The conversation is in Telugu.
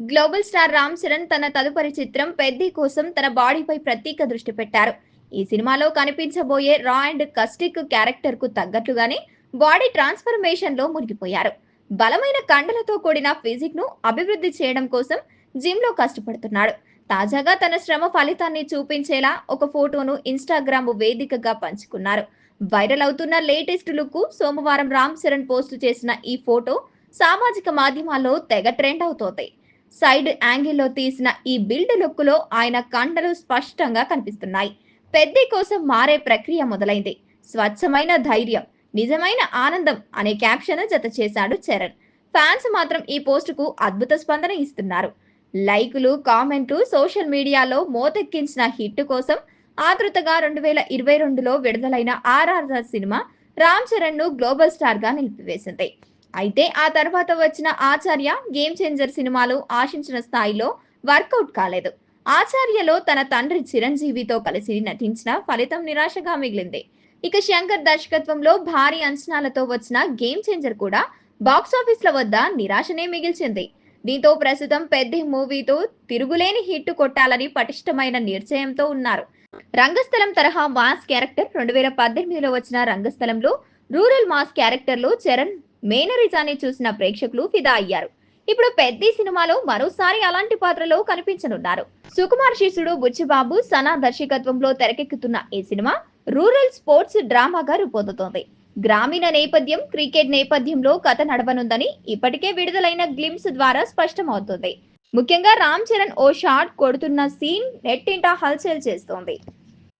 గ్లోబల్ స్టార్ రామ్ చరణ్ తన తదుపరి చిత్రం పెద్ది కోసం తన బాడీపై ప్రత్యేక దృష్టి పెట్టారు. ఈ సినిమాలో కనిపించబోయే రా అండ్ కస్టిక్ క్యారెక్టర్కు తగ్గట్లుగానే బాడీ ట్రాన్స్ఫర్మేషన్లో మునిగిపోయారు. బలమైన కండలతో కూడిన ఫిజిక్ను అభివృద్ధి చేయడం కోసం జిమ్లో కష్టపడుతున్నాడు. తాజాగా తన శ్రమ ఫలితాన్ని చూపించేలా ఒక ఫోటోను ఇన్స్టాగ్రామ్ వేదికగా పంచుకున్నారు. వైరల్ అవుతున్న లేటెస్ట్ లుక్ సోమవారం రామ్ చరణ్ పోస్ట్ చేసిన ఈ ఫోటో సామాజిక మాధ్యమాల్లో తెగ ట్రెండ్ అవుతోంది. సైడ్ యాంగిల్లో తీసిన ఈ బిల్డ్ లుక్లో ఆయన కండలు స్పష్టంగా కనిపిస్తున్నాయి. పెద్ది కోసం మారే ప్రక్రియ మొదలైంది. స్వచ్ఛమైన ధైర్యం నిజమైన ఆనందం అనే క్యాప్షన్ జత చేశాడు చరణ్. ఫ్యాన్స్ మాత్రం ఈ పోస్టుకు అద్భుత స్పందన ఇస్తున్నారు. లైకులు కామెంట్లు సోషల్ మీడియాలో మోతెక్కించిన హిట్ కోసం ఆతృతగా రెండు వేల ఇరవై రెండులో విడుదలైన ఆర్ఆర్ఆర్ సినిమా రామ్ చరణ్ను గ్లోబల్ స్టార్గా నిలిపివేసింది. అయితే ఆ తర్వాత వచ్చిన ఆచార్య గేమ్ చేంజర్ సినిమాలు ఆశించిన స్థాయిలో వర్కౌట్ కాలేదు. ఆచార్యలో తన తండ్రి చిరంజీవితో కలిసి నటించిన ఫలితం నిరాశగా మిగిలింది. ఇక శంకర్ దర్శకత్వంలో భారీ అంచనాలతో వచ్చిన గేమ్ చేంజర్ కూడా బాక్సాఫీస్ల వద్ద నిరాశనే మిగిల్చింది. దీంతో ప్రస్తుతం పెద్ద మూవీతో తిరుగులేని హిట్ కొట్టాలని పటిష్టమైన నిర్ణయంతో ఉన్నారు. రంగస్థలం తరహా మాస్ క్యారెక్టర్ రెండు వేల పద్దెనిమిదిలో వచ్చిన రంగస్థలంలో రూరల్ మాస్ క్యారెక్టర్లో చరణ్ మేనరిజాన్ని చూసిన ప్రేక్షకులు ఫిదా అయ్యారు. ఇప్పుడు పెద్ద సినిమాలో మరోసారి అలాంటి పాత్రలో కనిపించనున్నారు. సుకుమార్ శిష్యుడు బుచ్చిబాబు సనా దర్శకత్వంలో తెరకెక్కుతున్న ఈ సినిమా రూరల్ స్పోర్ట్స్ డ్రామాగా రూపొందుతోంది. గ్రామీణ నేపథ్యం క్రికెట్ నేపథ్యంలో కథ నడవనుందని ఇప్పటికే విడుదలైన గ్లిమ్స్ ద్వారా స్పష్టమవుతుంది. ముఖ్యంగా రామ్ చరణ్ ఓ షాట్ కొడుతున్న సీన్ నెట్టింటా హల్చల్ చేస్తోంది.